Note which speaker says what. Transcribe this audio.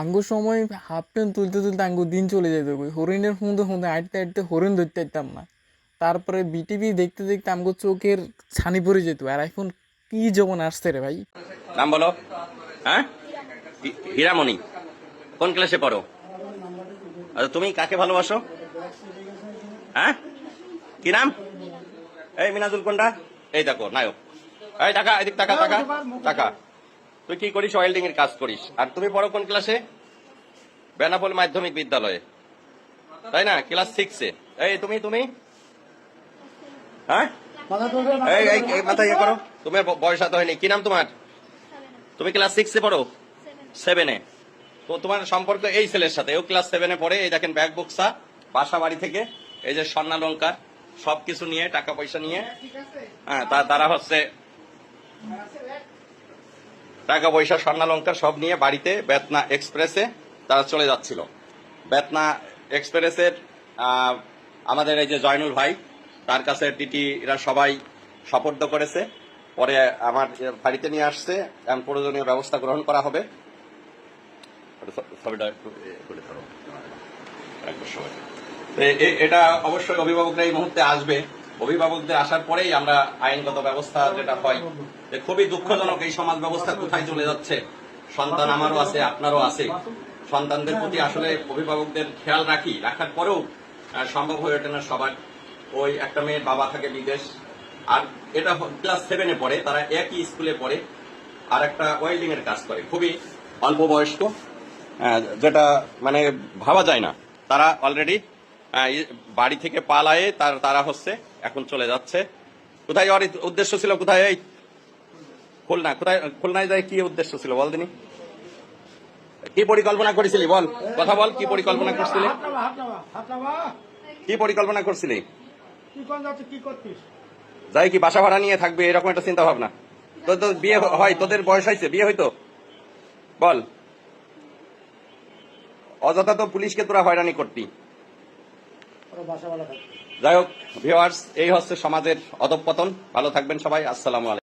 Speaker 1: আঙ্গু সময় half pant তুলতে তুলতে আঙ্গু দিন চলে যেত কই। হরিণের হুঁদে হুঁদে হাঁটতে হাঁটতে হরিণ ধরতে পারতাম না। তারপরে বিটিভি দেখতে দেখতে আমগো চোখের ছানি পড়ে যেত। আর এখন কি যখন আসছে রে ভাই?
Speaker 2: নাম বলো। হ্যাঁ? হীরামণি। কোন ক্লাসে পড়ো? আচ্ছা তুমি কাকে ভালোবাসো? হ্যাঁ? কি নাম? এই মিনাজুল কোনটা? এই দেখো, নায়ক। এই টাকা, এদিক টাকা টাকা টাকা। তুই কি করিস? ওয়েল্ডিং এর কাজ করিস। আর তুমি পড়ো কোন ক্লাসে বেনাপোল মাধ্যমিক বিদ্যালয়ে। তাই না? ক্লাস সিক্সে এই, তুমি তুমি? হ্যাঁ? ইয়ে তোমার বয়স এত হয়নি। কি নাম তোমার? তুমি ক্লাস সিক্সে পড়ো? সেভেনে তো তোমার সম্পর্ক এই ছেলের সাথে। ও ক্লাস সেভেনে পড়ে। এই দেখেন ব্যাগ বক্সা বাসা বাড়ি থেকে। এই যে স্বর্ণালঙ্কার সবকিছু নিয়ে, টাকা পয়সা নিয়ে। হ্যাঁ তারা হচ্ছে টাকা পয়সা স্বর্ণালঙ্কার সব নিয়ে বাড়িতে বেতনা এক্সপ্রেসে তারা চলে যাচ্ছিল। বেতনা এক্সপ্রেসের আমাদের এই যে জয়নুল ভাই তার কাছে টিটিরা সবাই সপর্দ করেছে। পরে আমার বাড়িতে নিয়ে আসছে এখন প্রয়োজনীয় ব্যবস্থা গ্রহণ করা হবে। এটা অবশ্যই অভিভাবকরা এই মুহূর্তে আসবে। অভিভাবকদের আসার পরেই আমরা আইনগত ব্যবস্থা যেটা হয়, যে খুবই দুঃখজনক এই সমাজ ব্যবস্থা কোথায় চলে যাচ্ছে। সন্তান আমারও আছে, আপনারও আছে। সন্তানদের প্রতি আসলে অভিভাবকদের খেয়াল রাখি, রাখার পরেও সম্ভব হয়ে ওঠে না সবার। ওই একটা মেয়ের বাবা থাকে বিদেশ, আর এটা ক্লাস সেভেনে পড়ে, তারা একই স্কুলে পড়ে, আর একটা ওয়েল্ডিং এর কাজ করে, খুবই অল্প বয়স্ক যেটা মানে ভাবা যায় না। তারা অলরেডি বাড়ি থেকে পালায়ে তার, তারা হচ্ছে এখন চলে যাচ্ছে। কোথায় যাওয়ার উদ্দেশ্য ছিল কোথায় এই? খুলনা। কোথায়, খুলনায় যায় কি উদ্দেশ্য ছিল বল দিনি? কি পরিকল্পনা করেছিলি বল? কথা বল, কি পরিকল্পনা করছিলি? কি পরিকল্পনা করছিলি? যাই কি বাসা ভাড়া নিয়ে থাকবে, এরকম একটা চিন্তা ভাবনা। তোর তো বিয়ে হয়, তোদের বয়স হয়েছে, বিয়ে হইতো? বল। অযথা তো পুলিশকে তোরা হয়রানি করতি। যাই হোক ভিওয়ার্স এই হচ্ছে সমাজের অধঃপতন। ভালো থাকবেন সবাই। আসসালামু আলাইকুম।